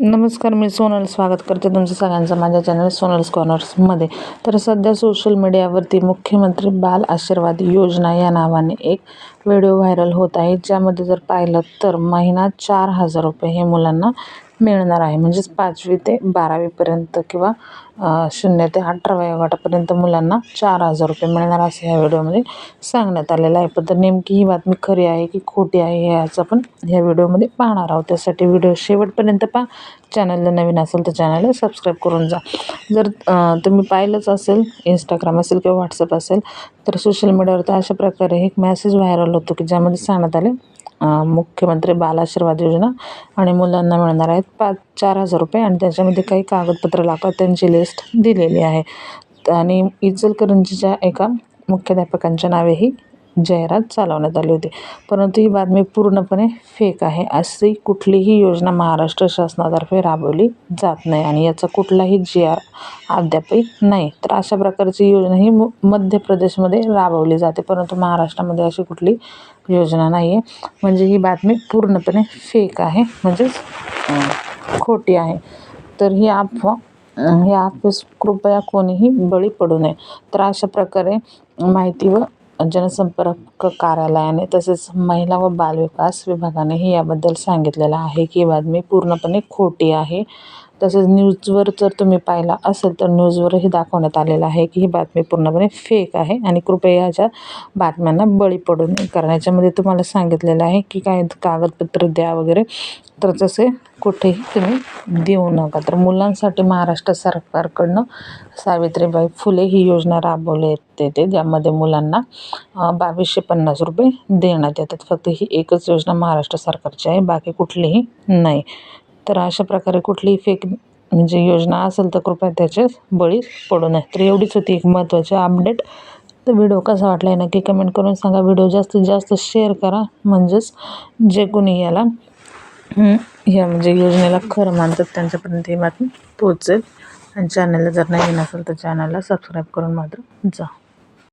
नमस्कार मी सोनल स्वागत करते तुमचं सगळ्यांचं माझ्या चॅनल सोनल्स कॉर्नर्समध्ये तर सध्या सोशल मीडियावरती मुख्यमंत्री बाल आशीर्वाद योजना या नावाने एक व्हिडिओ व्हायरल होत आहे. ज्यामध्ये जर पाहिलं तर महिना चार हजार रुपये हे मुलांना मिळणार आहे. म्हणजेच पाचवी ते बारावीपर्यंत किंवा शून्य ते अठरा वयोगटापर्यंत मुलांना चार हजार रुपये मिळणार असं ह्या व्हिडिओमध्ये सांगण्यात आलेलं आहे. पण तर नेमकी ही बातमी खरी आहे की खोटी आहे हे आज आपण ह्या व्हिडिओमध्ये पाहणार आहोत. त्यासाठी व्हिडिओ शेवटपर्यंत पहा. चॅनलला नवीन असेल तर चॅनलला सबस्क्राईब करून जा. जर तुम्ही पाहिलंच असेल इंस्टाग्राम असेल किंवा व्हॉट्सअप असेल तर सोशल मीडियावर तर अशा प्रकारे एक मेसेज व्हायरल होतो की ज्यामध्ये सांगण्यात आले मुख्यमंत्री बाल आशीर्वाद योजना आणि मुलांना मिळणार आहेत पाच चार हजार रुपये आणि त्याच्यामध्ये काही कागदपत्रं लागतात त्यांची लिस्ट दिलेली आहे. आणि इचलकरंजीच्या एका मुख्याध्यापकांच्या नावे ही जाहिरात चालवण्यात आली होती. परंतु ही बातमी पूर्णपणे फेक आहे. अशी कुठलीही योजना महाराष्ट्र शासनातर्फे राबवली जात नाही आणि याचा कुठलाही जी आर अद्यापही नाही. तर अशा प्रकारची योजना ही म मध्य प्रदेशमध्ये राबवली जाते. परंतु महाराष्ट्रामध्ये अशी कुठली योजना नाही आहे म्हणजे ही बातमी पूर्णपणे फेक आहे. म्हणजेच खोटी आहे. तर ही अफवा या अफवेस कृपया कोणीही बळी पडू नये. तर अशा प्रकारे माहिती व जनसंपर्क कार्यालयाने तसेच महिला व बालविकास विभागानेही याबद्दल सांगितलेलं आहे की ही बातमी पूर्णपणे खोटी आहे. तसेच न्यूजवर जर तुम्ही पाहिला असेल तर न्यूजवरही दाखवण्यात आलेलं आहे की ही बातमी पूर्णपणे फेक आहे आणि कृपया ह्याच्या बातम्यांना बळी पडू नये कारण याच्यामध्ये तुम्हाला सांगितलेलं आहे की काय कागदपत्र द्या वगैरे. तर तसे कुठेही तुम्ही देऊ नका. तर मुलांसाठी महाराष्ट्र सरकारकडनं सावित्रीबाई फुले ही योजना राबवली येते ज्यामध्ये मुलांना बावीसशे पन्नास रुपये देण्यात येतात. फक्त ही एकच योजना महाराष्ट्र सरकारची आहे बाकी कुठलीही नाही. तर अशा प्रकारे कुठलीही फेक म्हणजे योजना असेल तर कृपया त्याचे बळी पडू नये. तर एवढीच होती एक महत्त्वाची अपडेट. तर व्हिडिओ कसा वाटला आहे नक्की कमेंट करून सांगा. व्हिडिओ जास्तीत जास्त शेअर करा. म्हणजेच जे कोणी याला ह्या म्हणजे योजनेला खरं मानतात त्यांच्यापर्यंत ही बातमी पोहोचेल. आणि चॅनलला जर नवीन असेल तर चॅनलला सबस्क्राईब करून मात्र जा.